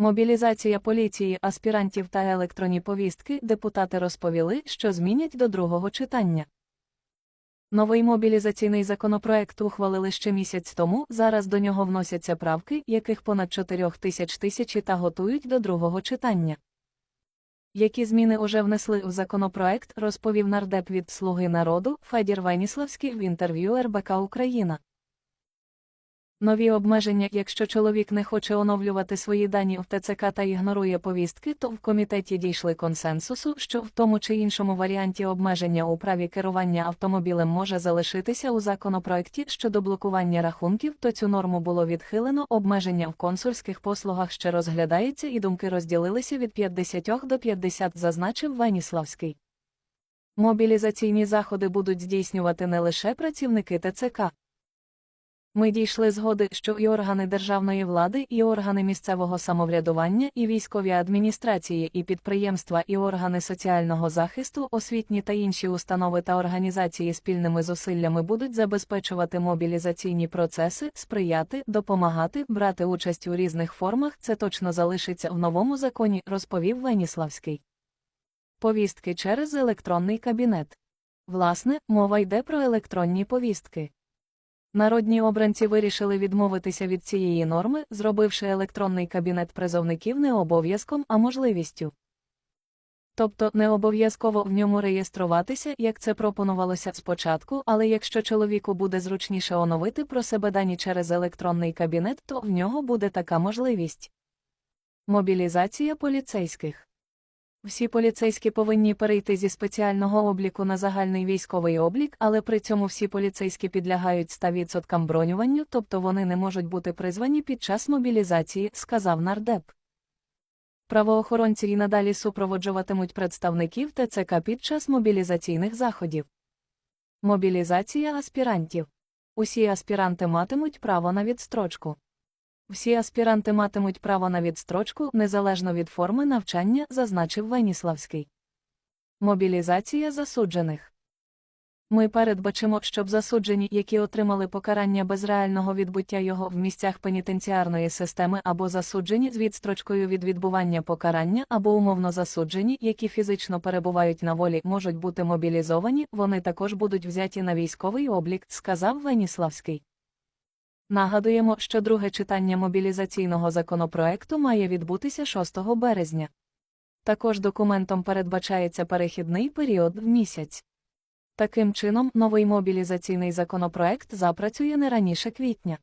Мобілізація поліції, аспірантів та електронні повістки депутати розповіли, що змінять до другого читання. Новий мобілізаційний законопроект ухвалили ще місяць тому. Зараз до нього вносяться правки, яких понад 4 тисяч тисячі та готують до другого читання. Які зміни уже внесли у законопроект, розповів нардеп від Слуги народу Федір Веніславський в інтерв'ю РБК Україна. Нові обмеження, якщо чоловік не хоче оновлювати свої дані в ТЦК та ігнорує повістки, то в комітеті дійшли консенсусу, що в тому чи іншому варіанті обмеження у праві керування автомобілем може залишитися у законопроекті щодо блокування рахунків, то цю норму було відхилено. Обмеження в консульських послугах ще розглядається і думки розділилися від 50 до 50, зазначив Веніславський. Мобілізаційні заходи будуть здійснювати не лише працівники ТЦК. Ми дійшли згоди, що і органи державної влади, і органи місцевого самоврядування, і військові адміністрації, і підприємства, і органи соціального захисту, освітні та інші установи та організації спільними зусиллями будуть забезпечувати мобілізаційні процеси, сприяти, допомагати, брати участь у різних формах. Це точно залишиться в новому законі, розповів Веніславський. Повістки через електронний кабінет. Власне, мова йде про електронні повістки. Народні обранці вирішили відмовитися від цієї норми, зробивши електронний кабінет призовників не обов'язком, а можливістю. Тобто не обов'язково в ньому реєструватися, як це пропонувалося спочатку, але якщо чоловіку буде зручніше оновити про себе дані через електронний кабінет, то в нього буде така можливість. Мобілізація поліцейських. Всі поліцейські повинні перейти зі спеціального обліку на загальний військовий облік, але при цьому всі поліцейські підлягають 100% бронюванню, тобто вони не можуть бути призвані під час мобілізації, сказав нардеп. Правоохоронці і надалі супроводжуватимуть представників ТЦК під час мобілізаційних заходів. Мобілізація аспірантів. Усі аспіранти матимуть право на відстрочку. Всі аспіранти матимуть право на відстрочку незалежно від форми навчання, зазначив Веніславський. Мобілізація засуджених. Ми передбачимо, щоб засуджені, які отримали покарання без реального відбуття його в місцях пенітенціарної системи або засуджені з відстрочкою від відбування покарання, або умовно засуджені, які фізично перебувають на волі, можуть бути мобілізовані, вони також будуть взяті на військовий облік, сказав Веніславський. Нагадуємо, що друге читання мобілізаційного законопроекту має відбутися 6 березня. Також документом передбачається перехідний період в місяць. Таким чином, новий мобілізаційний законопроект запрацює не раніше квітня.